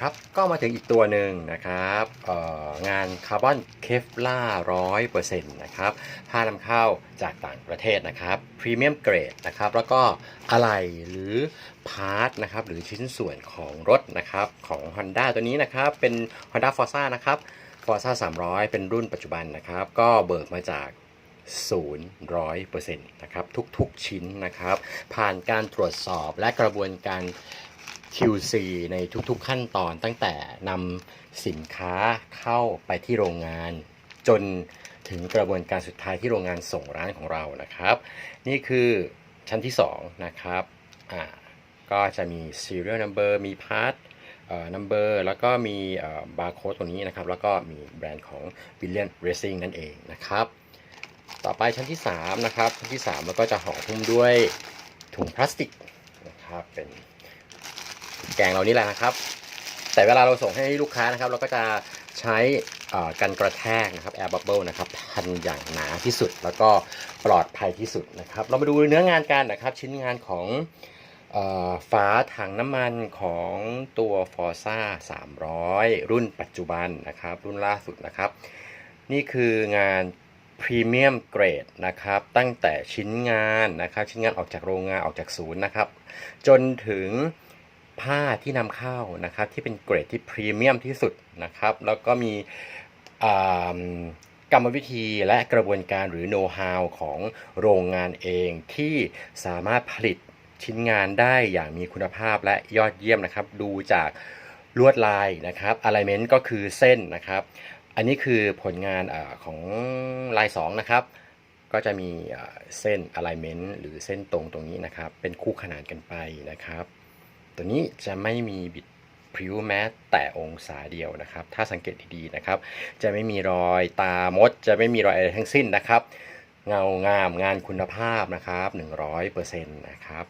ครับก็มาถึงอีกตัวหนึ่งนะครับงานคาร์บอนเคฟล่าร้อยเปอร์เซ็นต์นะครับผ้านำเข้าจากต่างประเทศนะครับพรีเมียมเกรดนะครับแล้วก็อะไหล่หรือพาร์ทนะครับหรือชิ้นส่วนของรถนะครับของ Honda ตัวนี้นะครับเป็น Honda Forza นะครับ Forza 300 เป็นรุ่นปัจจุบันนะครับ ก็เบิกมาจากศูนย์ร้อยเปอร์เซ็นต์นะครับทุกๆชิ้นนะครับ ผ่านการตรวจสอบและกระบวนการ QC ในทุกๆขั้นตอนตั้งแต่นำสินค้าเข้าไปที่โรงงาน จนถึงกระบวนการสุดท้ายที่โรงงานส่งร้านของเรานะครับ นี่คือชั้นที่ 2 นะครับอ่าก็จะมี serial number มี part number แล้วก็มีเอ่อบาร์โค้ดตัวนี้นะครับ แล้วก็มีแบรนด์ของ Billion Racing นั่นเองนะครับ ต่อไปชั้นที่ 3 นะครับ ชั้นที่ 3 แล้วก็จะห่อหุ้มด้วยถุงพลาสติกนะครับเป็น แกงเรานี่แหละนะครับ แต่เวลาเราส่งให้ลูกค้านะครับ เราก็จะใช้กันกระแทกนะครับ air bubble นะครับพันอย่างหนาที่สุด แล้วก็ปลอดภัยที่สุดนะครับ เรามาดูเนื้องานกันนะครับ ชิ้นงานของฝาถังน้ำมันของตัว Forza 300 รุ่นปัจจุบันนะครับ รุ่นล่าสุดนะครับ นี่คืองานพรีเมียมเกรดนะครับ ตั้งแต่ชิ้นงานนะครับ ชิ้นงานออกจากโรงงานออกจากศูนย์นะครับ จนถึง ผ้าที่นำเข้านะครับที่เป็นเกรดที่พรีเมียมที่สุดนะครับ แล้วก็มีกรรมวิธีและกระบวนการหรือโน้ตฮาวของโรงงานเองที่สามารถผลิตชิ้นงานได้อย่างมีคุณภาพและยอดเยี่ยมนะครับ ดูจากลวดลายนะครับ alignment ก็คือเส้นนะครับ อันนี้คือผลงานอของลาย2นะครับ ก็จะมีเส้น alignment หรือเส้นตรงตรงนี้นะครับ เป็นคู่ขนานกันไปนะครับ ตัวนี้จะไม่มีบิดพริ้วแม้แต่องศาเดียวนะครับ ถ้าสังเกตดีๆนะครับ จะไม่มีรอยตามด จะไม่มีรอยอะไรทั้งสิ้นนะครับ เงางามงานคุณภาพนะครับ 100%นะครับ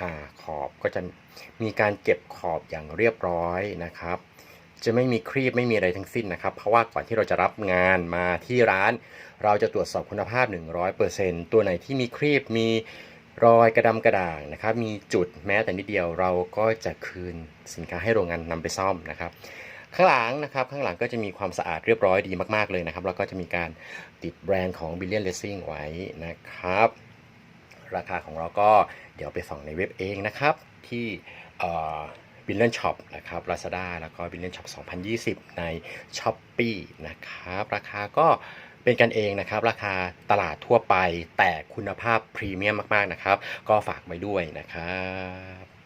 อ่าขอบก็จะมีการเก็บขอบอย่างเรียบร้อยนะครับ จะไม่มีครีบไม่มีอะไรทั้งสิ้นนะครับ เพราะว่าก่อนที่เราจะรับงานมาที่ร้าน เราจะตรวจสอบคุณภาพ 100%ตัวไหนที่มีครีบมี รอยกระดำกระด่างนะครับ มีจุดแม้แต่นิดเดียวเราก็จะคืนสินค้าให้โรงงานนำไปซ่อมนะครับ ข้างหลังนะครับข้างหลังก็จะมีความสะอาดเรียบร้อยดีมากๆเลยนะครับ แล้วก็จะมีการติดแบรนด์ของ Billion Racing ไว้นะครับ ราคาของเราก็เดี๋ยวไปส่องในเว็บเองนะครับ ที่บิลเลนช็อปนะครับ Lazada แล้วก็ Billion Shop 2020 ใน s h o p e e นะครับ ราคาก็ เป็นกันเองนะครับ ราคาตลาดทั่วไปแต่คุณภาพพรีเมียมมาก ๆ นะครับ ก็ฝากไว้ด้วยนะครับ